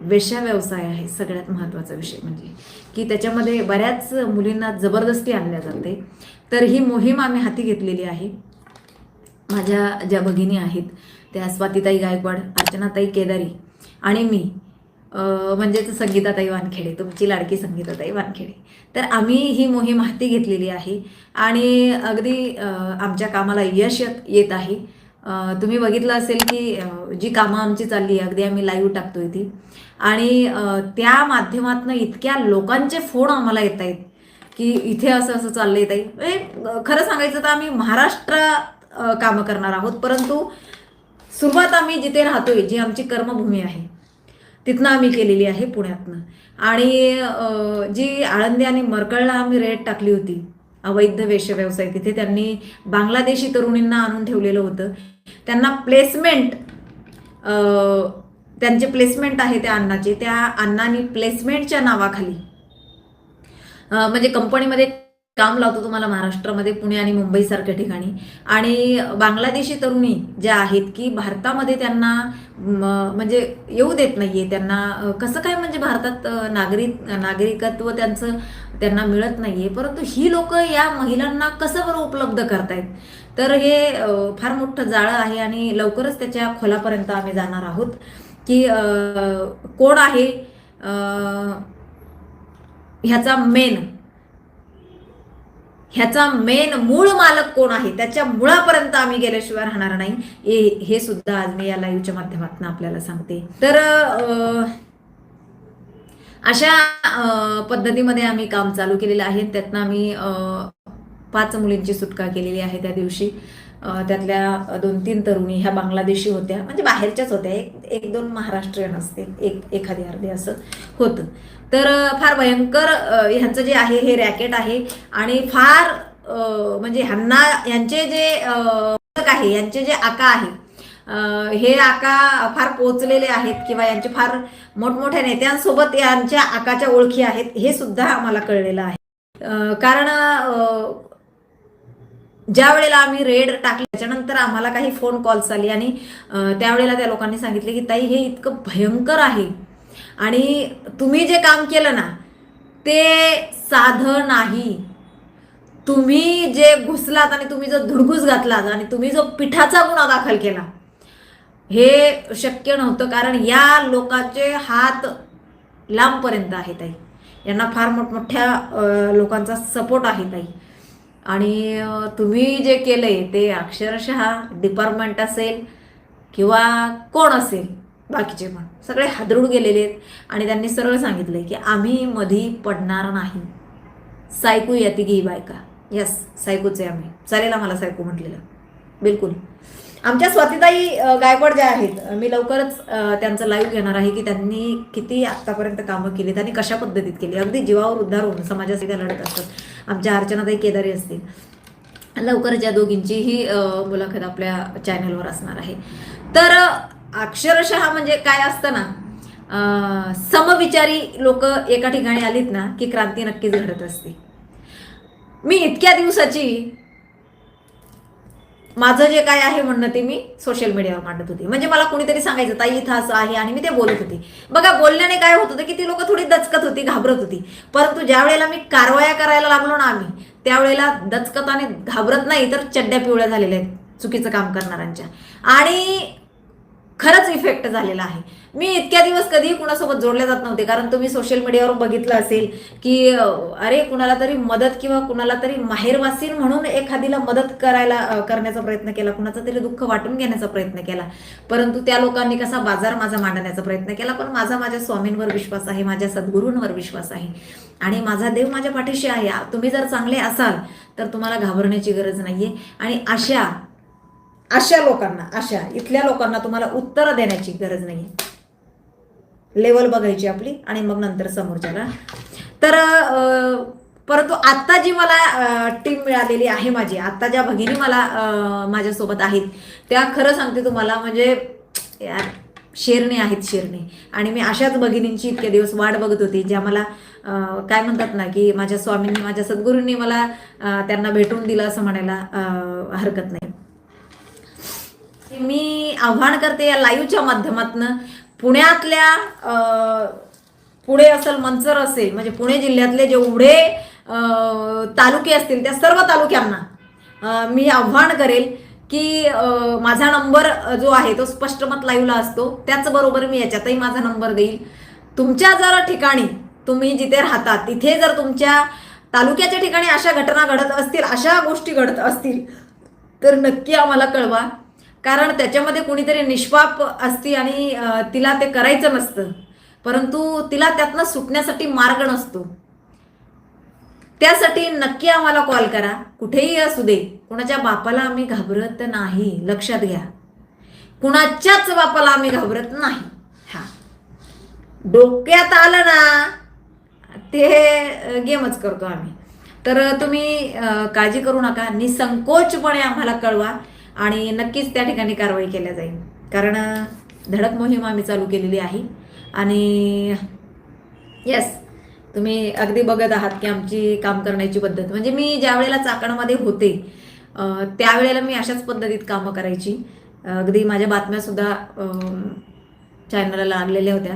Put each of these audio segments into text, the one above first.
वेश्या व्यवसाय आहे सगळ्यात महत्त्वाचा विषय म्हणजे. की त्याच्यामध्ये बऱ्याच मुलींना जबरदस्ती आणल्या जाते. तर ही मोहीम आम्ही हाती घेतलेली आहे. माझ्या ज्या भगिनी आहेत त्या स्वातीताई गायकवाड अर्चनाताई केदारी आणि मी म्हणजेच संगीताताई वानखेडे तुमची लाडकी संगीताताई वानखेडे. तर आम्ही ही मोहीम हाती घेतलेली आहे आणि अगदी आमच्या कामाला यश येत- आहे. तुम्ही बघितलं असेल की जी कामं आमची चालली आहे अगदी आम्ही लाईव्ह टाकतोय ती. आणि त्या माध्यमातून इतक्या लोकांचे फोन आम्हाला येत आहेत की इथे असं असं चाललंय ताई. म्हणजे खरं सांगायचं तर आम्ही महाराष्ट्रात कामं करणार आहोत परंतु सुरुवात आम्ही जिथे राहतोय जी आमची कर्मभूमी आहे तिथनं आम्ही केलेली आहे पुण्यातनं. आणि जी आळंदी आणि मरकळला आम्ही रेट टाकली होती अवैध वेशव्यवसाय तिथे त्यांनी बांगलादेशी तरुणींना आणून ठेवलेलं होतं. त्यांना प्लेसमेंट त्यांचे प्लेसमेंट आहे त्या अन्नाचे. त्या अण्णांनी प्लेसमेंटच्या नावाखाली म्हणजे कंपनीमध्ये काम लावतो तुम्हाला महाराष्ट्रामध्ये पुणे आणि मुंबईसारख्या ठिकाणी. आणि बांगलादेशी तरुणी ज्या आहेत की भारतामध्ये त्यांना म्हणजे येऊ देत नाहीये. त्यांना कसं काय म्हणजे भारतात नागरिक नागरिकत्व त्यांचं त्यांना मिळत नाहीये. परंतु ही लोक या महिलांना कसं बरं उपलब्ध करतायत? तर हे फार मोठं जाळं आहे आणि लवकरच त्याच्या खोलापर्यंत आम्ही जाणार आहोत. की कोण आहे? ह्याचा मेन ह्याचा मेन मूळ मालक कोण आहे? त्याच्या मुळापर्यंत आम्ही गेल्याशिवाय राहणार नाही. हे- हे सुद्धा आज मी या लाईव्हच्या माध्यमातून आपल्याला सांगते. तर अं, अशा पद्धतीमध्ये आम्ही काम चालू केलेलं आहे. त्यातनं आम्ही अं, पाच मुलींची सुटका केलेली आहे त्या दिवशी. त्यातल्या दोन तीन तरुणी ह्या बांगलादेशी होत्या. म्हणजे बाहेरच्याच होत्या. एक एक दोन महाराष्ट्रीयन असतील. एक एखादी अर्धी असं होतं. तर फार भयंकर ह्यांचं जे आहे हे रॅकेट आहे. आणि फार म्हणजे ह्यांना यांचे जे आहे यांचे जे आका आहे हे आका फार पोचलेले आहेत किंवा यांचे फार मोठमोठ्या नेत्यांसोबत यांच्या आकाच्या ओळखी आहेत हे सुद्धा आम्हाला कळलेलं आहे. कारण ज्या वेळेला आम्ही रेड टाकले त्याच्यानंतर आम्हाला काही फोन कॉल्स आली आणि त्यावेळेला त्या लोकांनी सांगितले की ताई हे इतकं भयंकर आहे. आणि तुम्ही जे काम केलं ना ते साधं नाही. तुम्ही जे घुसलात आणि तुम्ही जो धुडघूस घातलात आणि तुम्ही जो पिठाचा गुन्हा दाखल केला हे शक्य नव्हतं कारण या लोकांचे हात लांबपर्यंत आहे ताई. यांना फार मोठमोठ्या लोकांचा सपोर्ट आहे ताई. आणि तुम्ही जे केलं आहे ते अक्षरशः डिपार्टमेंट असेल किंवा कोण असेल बाकीचे पण. सगळे हादरून गेलेले आहेत. आणि त्यांनी सरळ सांगितलं की आम्ही मधी पडणार नाही. सायकू येते की बायका? यस सायकूचे आम्ही. चालेल आम्हाला सायकू म्हटलेलं. बिलकुल. आमच्या स्वातीताई गायकवाड ज्या आहेत मी लवकरच त्यांचं लाईव्ह घेणार आहे की त्यांनी किती आत्तापर्यंत कामं केली त्यांनी कशा पद्धतीत केली. अगदी जीवावर उद्धार होऊन समाजासाठी लढत असतात. आमच्या अर्चनाताई केदारी असतील. लवकरच या दोघींचीही मुलाखत आपल्या चॅनलवर असणार आहे. तर अक्षरशः म्हणजे काय असतं ना समविचारी लोक एका ठिकाणी आलीत ना की क्रांती नक्कीच घडत असते. मी इतक्या दिवसाची माझं जे काय आहे म्हणणं ते मी सोशल मीडियावर मांडत होते. म्हणजे मला कोणीतरी सांगायचं ताई इथं असं आहे आणि मी ते बोलत होते. बघा बोलण्याने काय होत होतं की ती लोक थोडी दचकत होती घाबरत होती. परंतु ज्या वेळेला मी कारवाया करायला लागलो ना आम्ही त्यावेळेला दचकताने घाबरत नाही तर चड्ड्या पिवळ्या झालेल्या आहेत चुकीचं काम करणाऱ्यांच्या. आणि खरंच इफेक्ट झालेला आहे. मी इतक्या दिवस कधीही कुणासोबत जोडले जात नव्हते कारण तुम्ही सोशल मीडियावर बघितलं असेल की अरे कुणाला तरी मदत किंवा कुणाला तरी माहेरवासीन म्हणून एखादीला मदत करायला करण्याचा प्रयत्न केला कुणाचं तरी दुःख वाटून घेण्याचा प्रयत्न केला. परंतु त्या लोकांनी कसा बाजार माझा मांडण्याचा प्रयत्न केला पण माझा माझ्या स्वामींवर विश्वास आहे माझ्या सद्गुरूंवर विश्वास आहे. आणि माझा देव माझ्या पाठीशी आहे. तुम्ही जर चांगले असाल तर तुम्हाला घाबरण्याची गरज नाहीये. आणि अशा अशा लोकांना अशा इथल्या लोकांना तुम्हाला उत्तरं देण्याची गरज नाही लेवल बघायची आपली आणि मग नंतर समोरच्याला. तर अं, परंतु आत्ता जी मला टीम मिळालेली आहे माझी आत्ता ज्या भगिनी मला माझ्यासोबत आहेत त्या खरं सांगते तुम्हाला म्हणजे यार शेरणे आहेत शेरणे. आणि मी अशाच भगिनींची इतके दिवस वाट बघत होती ज्या मला काय म्हणतात ना की माझ्या स्वामींनी माझ्या सद्गुरूंनी मला त्यांना भेटून दिलं असं म्हणायला हरकत नाही. मी आव्हान करते या लाईव्हच्या माध्यमातून पुण्यातल्या पुणे असेल मंचर असेल म्हणजे पुणे जिल्ह्यातले जेवढे तालुके असतील त्या सर्व तालुक्यांना मी आव्हान करेल की माझा नंबर जो आहे तो स्पष्ट मत लाईव्हला असतो. त्याचबरोबर मी याच्यातही माझा नंबर देईल. तुमच्या जर ठिकाणी तुम्ही जिथे राहता तिथे जर तुमच्या तालुक्याच्या ठिकाणी अशा घटना घडत असतील अशा गोष्टी घडत असतील तर नक्की आम्हाला कळवा. कारण त्याच्यामध्ये कुणीतरी निष्पाप असती आणि तिला ते करायचं नसतं. परंतु तिला त्यातनं सुटण्यासाठी मार्ग नसतो. त्यासाठी नक्की आम्हाला कॉल करा. कुठेही असू दे. कुणाच्या बापाला आम्ही घाबरत नाही. लक्षात घ्या. कुणाच्याच बापाला आम्ही घाबरत नाही. हा. डोक्यात आलं ना ते गेमच करतो आम्ही. तर तुम्ही काळजी करू नका. निसंकोचपणे आम्हाला कळवा. आणि नक्कीच त्या ठिकाणी कारवाई केल्या जाईल. कारण धडक मोहीम आम्ही चालू केलेली आहे. आणि येस तुम्ही अगदी बघत आहात की आमची काम करण्याची पद्धत. म्हणजे मी ज्या वेळेला चाकणमध्ये होते त्यावेळेला मी अशाच पद्धतीत कामं करायची. अगदी माझ्या बातम्यासुद्धा चॅनलला लागलेल्या होत्या.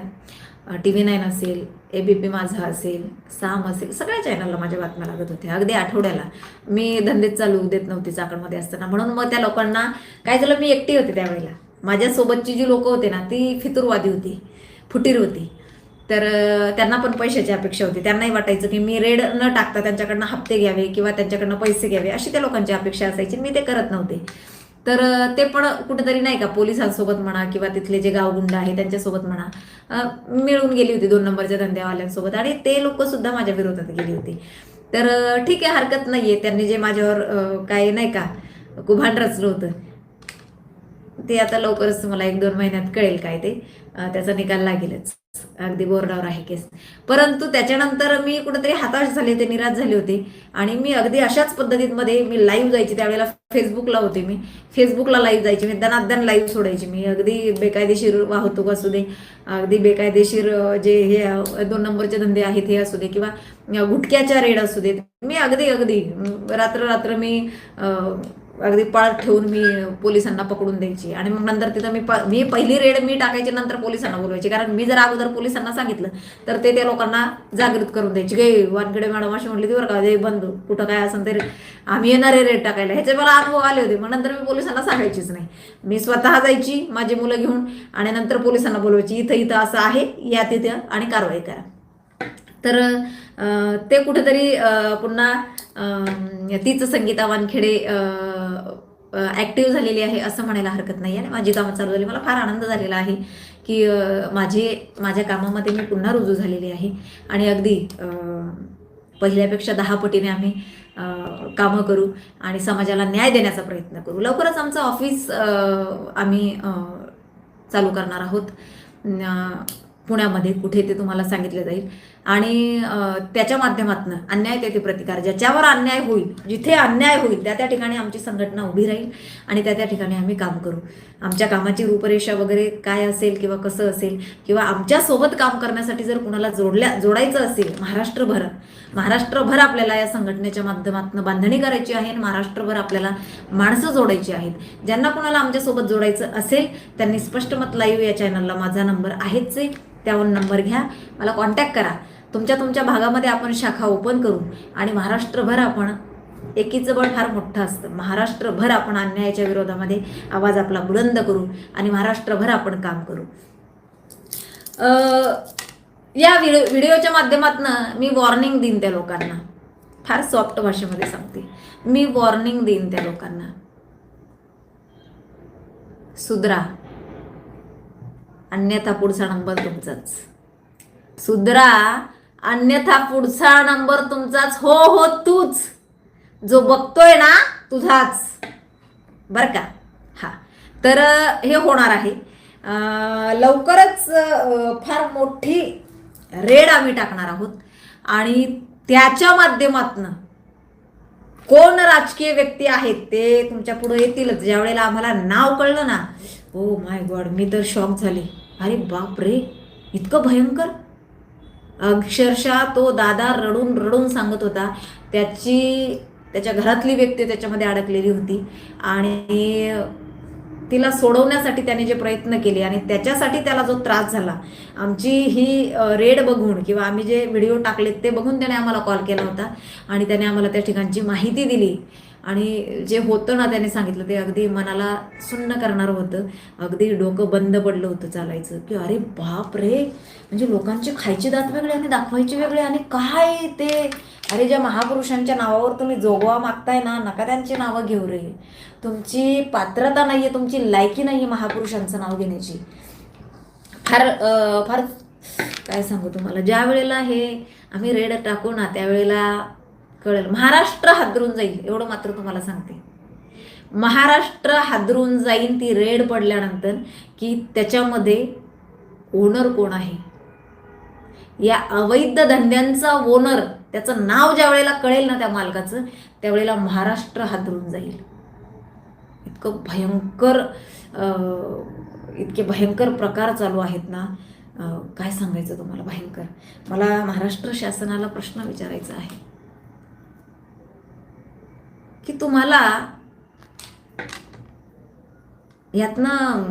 टी व्ही नाईन असेल ए बी पी माझा असेल साम असेल सगळ्या चॅनलला माझ्या बातम्या लागत होत्या. अगदी आठवड्याला. मी धंदेच चालू देत नव्हते चाकणमध्ये असताना. म्हणून मग त्या लोकांना काय झालं मी एकटी होते त्यावेळेला. माझ्यासोबतची जी लोकं होते ना ती फितुरवादी होती फुटीर होती. तर त्यांना पण पैशाची अपेक्षा होती. त्यांनाही वाटायचं की मी रेड न टाकता त्यांच्याकडनं हप्ते घ्यावे किंवा त्यांच्याकडनं पैसे घ्यावे अशी त्या लोकांची अपेक्षा असायची. मी ते करत नव्हते. तर ते पण कुठेतरी नाही का पोलिसांसोबत म्हणा किंवा तिथले जे गावगुंड आहे त्यांच्यासोबत म्हणा मिळून गेली होती दोन नंबरच्या धंद्यावाल्यांसोबत आणि ते लोक सुद्धा माझ्या विरोधात गेली होती. तर ठीक आहे हरकत नाहीये. त्यांनी जे माझ्यावर काय नाही का कुभांड रचलं होतं. ते आता लवकरच तुम्हाला एक दोन महिन्यात कळेल काय ते. त्याचा निकाल लागेलच. अगदी बोर्डावर आहे केस. परंतु त्याच्यानंतर मी कुठेतरी हताश झाले होते निराश झाले होते. आणि मी अगदी अशाच पद्धतीमध्ये मी लाईव्ह जायची त्यावेळेला फेसबुकला होते मी. फेसबुकला लाईव्ह जायची मी दनादन लाईव्ह सोडायची. मी अगदी बेकायदेशीर वाहतूक असू दे अगदी बेकायदेशीर जे हे दोन नंबरचे धंदे आहेत हे असू दे किंवा गुटक्याच्या गुटख्याच्या रेड असू देत. मी अगदी अगदी रात्र रात्र मी अगदी पाळत ठेवून मी पोलिसांना पकडून द्यायची. आणि मग नंतर तिथं मी मी पहिली रेड मी टाकायची नंतर पोलिसांना बोलवायची. कारण मी जर अगोदर पोलिसांना सांगितलं तर ते त्या लोकांना जागृत करून द्यायची. गे वानकडे मॅडम अशी म्हटली ती बरं का दे बंद कुठं काय असेल तरी आम्ही येणारे रेड टाकायला. ह्याचे मला अनुभव आले होते. मग नंतर मी पोलिसांना सांगायचीच नाही. मी स्वतः जायची माझी मुलं घेऊन आणि नंतर पोलिसांना बोलवायची इथं इथं असं आहे या तिथं आणि कारवाई करा. तर ते कुठेतरी अं, पुन्हा अं, तीच संगीता वानखेडे ॲक्टिव्ह झालेली आहे असं म्हणायला हरकत नाही आणि माझी कामं चालू झाली. मला फार आनंद झालेला आहे की माझे माझ्या कामामध्ये मी पुन्हा रुजू झालेली आहे. आणि अगदी पहिल्यापेक्षा दहा पटीने आम्ही कामं करू आणि समाजाला न्याय देण्याचा प्रयत्न करू. लवकरच आमचं ऑफिस आम्ही चालू करणार आहोत. पुण्यामध्ये कुठे ते तुम्हाला सांगितलं जाईल. आणि त्याच्या माध्यमातून अन्याय तेथे प्रतिकार ज्याच्यावर अन्याय होईल जिथे अन्याय होईल त्या त्या ठिकाणी आमची संघटना उभी राहील आणि त्या त्या ठिकाणी आम्ही काम करू. आमच्या कामाची रूपरेषा वगैरे काय असेल किंवा कसं असेल किंवा आमच्यासोबत काम करण्यासाठी जर कुणाला जोडल्या जोडायचं असेल महाराष्ट्रभर महाराष्ट्रभर आपल्याला या संघटनेच्या माध्यमातून बांधणी करायची आहे आणि महाराष्ट्रभर आपल्याला माणसं जोडायची आहेत. ज्यांना कुणाला आमच्यासोबत जोडायचं असेल त्यांनी स्पष्ट मत लाईव्ह या चॅनलला. माझा नंबर आहेच आहे. त्यावर नंबर घ्या. मला कॉन्टॅक्ट करा. तुमच्या तुमच्या भागामध्ये आपण शाखा ओपन करू आणि महाराष्ट्रभर आपण एकीचं बळ फार मोठं असतं. महाराष्ट्रभर आपण अन्यायाच्या विरोधामध्ये आवाज आपला बुलंद करू आणि महाराष्ट्रभर आपण काम करू. या व्हिडिओ व्हिडिओच्या माध्यमातून मी वॉर्निंग देईन त्या लोकांना. फार सॉफ्ट भाषेमध्ये सांगते. मी वॉर्निंग देईन त्या लोकांना. सुधरा. अन्यथा पुढचा नंबर तुमचाच. सुधरा अन्यथा पुढचा नंबर तुमचाच. हो हो तूच. जो बघतोय ना तुझाच. बर का? हा. तर हे होणार आहे. लवकरच फार मोठी रेड आम्ही टाकणार आहोत. आणि त्याच्या माध्यमातनं कोण राजकीय व्यक्ती आहेत ते तुमच्यापुढे येतीलच. ज्या वेळेला आम्हाला नाव कळलं ना ओ माय गॉड मी तर शॉक झाले. अरे बाप रे इतकं भयंकर. अक्षरशः तो दादा रडून रडून सांगत होता त्याची त्याच्या घरातली व्यक्ती त्याच्यामध्ये अडकलेली होती आणि तिला सोडवण्यासाठी त्याने जे प्रयत्न केले आणि त्याच्यासाठी त्याला जो त्रास झाला आमची ही रेड बघून किंवा आम्ही जे व्हिडिओ टाकलेत ते बघून त्याने आम्हाला कॉल केला होता आणि त्याने आम्हाला त्या ठिकाणची माहिती दिली. आणि जे होतं ना त्याने सांगितलं ते अगदी मनाला सुन्न करणारं होतं. अगदी डोकं बंद पडलं होतं चालायचं की अरे बाप रे! म्हणजे लोकांचे खायचे दात वेगळे आणि दाखवायचे वेगळे आणि काय ते? अरे ज्या महापुरुषांच्या नावावर तुम्ही जोगवा मागताय ना नका त्यांची नावं घेऊ रे. तुमची पात्रता नाही आहे तुमची लायकी नाही आहे महापुरुषांचं नाव घेण्याची. फार फार काय सांगू तुम्हाला? ज्या वेळेला हे आम्ही रेड टाकू ना त्यावेळेला कळेल. महाराष्ट्र हादरून जाईल एवढं मात्र तुम्हाला सांगते. महाराष्ट्र हादरून जाईल ती रेड पडल्यानंतर की त्याच्यामध्ये ओनर कोण आहे? या अवैध धंद्यांचा ओनर त्याचं नाव ज्या वेळेला कळेल ना त्या मालकाचं त्यावेळेला महाराष्ट्र हादरून जाईल. इतकं भयंकर इतके भयंकर प्रकार चालू आहेत ना. काय सांगायचं तुम्हाला? भयंकर. मला महाराष्ट्र शासनाला प्रश्न विचारायचा आहे. की तुम्हाला यातनं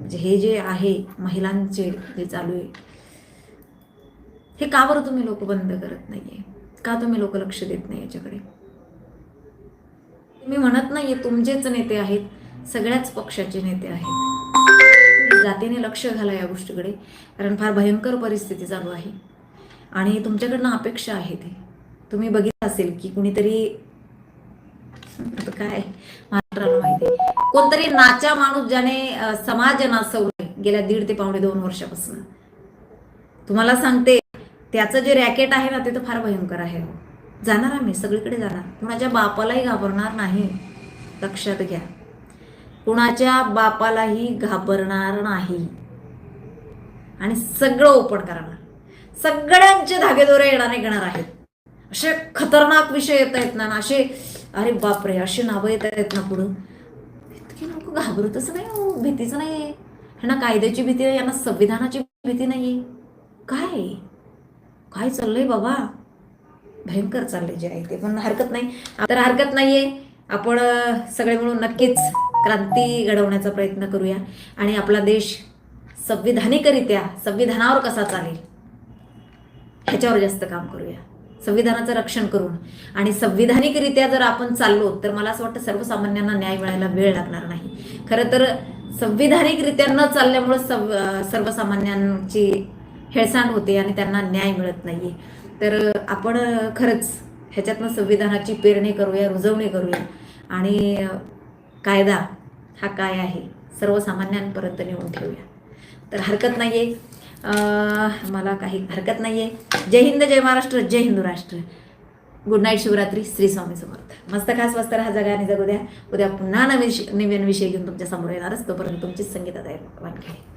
म्हणजे हे जे आहे महिलांचे जे चालू आहे हे का बरं तुम्ही लोक बंद करत नाहीये? का तुम्ही लोक लक्ष देत नाही याच्याकडे? मी म्हणत नाहीये तुमचेच नेते आहेत सगळ्याच पक्षाचे नेते आहेत. जातीने लक्ष घाला या गोष्टीकडे कारण फार भयंकर परिस्थिती चालू आहे. आणि तुमच्याकडनं अपेक्षा आहे ते. तुम्ही बघितलं असेल की कुणीतरी आता काय महाराष्ट्राला माहिती कोणतरी नाचा माणूस ज्याने समाज नाचवलाय गेल्या दीड ते पावणे दोन वर्षापासून. तुम्हाला सांगते त्याचं जे रॅकेट आहे ना ते तर फार भयंकर आहे. जाणार आम्ही सगळीकडे जाणार. कुणाच्या बापालाही घाबरणार नाही. लक्षात घ्या. कुणाच्या बापालाही घाबरणार नाही. आणि सगळं ओपन करणार. सगळ्यांचे धागेदोरे येणारे घेणार आहेत असे खतरनाक विषय येत आहेत ना असे अरे बापरे अशी नावं येत आहेत ना पुढं. इतकी लोक घाबरतच नाही हो भीतीच नाही. आहे ह्यांना कायद्याची भीती आहे यांना संविधानाची भीती नाही. काय? काय चाललंय बाबा? भयंकर चाललंय जे आहे ते पण हरकत नाही. तर हरकत नाहीये. आपण सगळे मिळून नक्कीच क्रांती घडवण्याचा प्रयत्न करूया. आणि आपला देश संविधानिकरित्या संविधानावर कसा चालेल ह्याच्यावर जास्त काम करूया. संविधानाचं रक्षण करून आणि संविधानिकरित्या जर आपण चाललो तर मला असं वाटतं सर्वसामान्यांना न्याय मिळायला वेळ लागणार नाही. खरं तर संविधानिकरित्या न चालल्यामुळं सव सर्वसामान्यांची हेळसांड होते आणि त्यांना न्याय मिळत नाही तर आपण खरंच ह्याच्यातनं संविधानाची पेरणी करूया रुजवणी करूया. आणि कायदा हा काय आहे सर्वसामान्यांपर्यंत नेऊन ठेवूया. तर हरकत नाही आहे मला काही हरकत नाही आहे जय हिंद जय महाराष्ट्र जय हिंदू राष्ट्र. Good night Shivratri Shri Swami Samarth. मस्त खास मस्त राहा जगा आणि जगू द्या. उद्या पुन्हा नवीन नवीन विषय घेऊन तुमच्यासमोर येणारच. तोपर्यंत तुमचीच संगीता वानखेडे.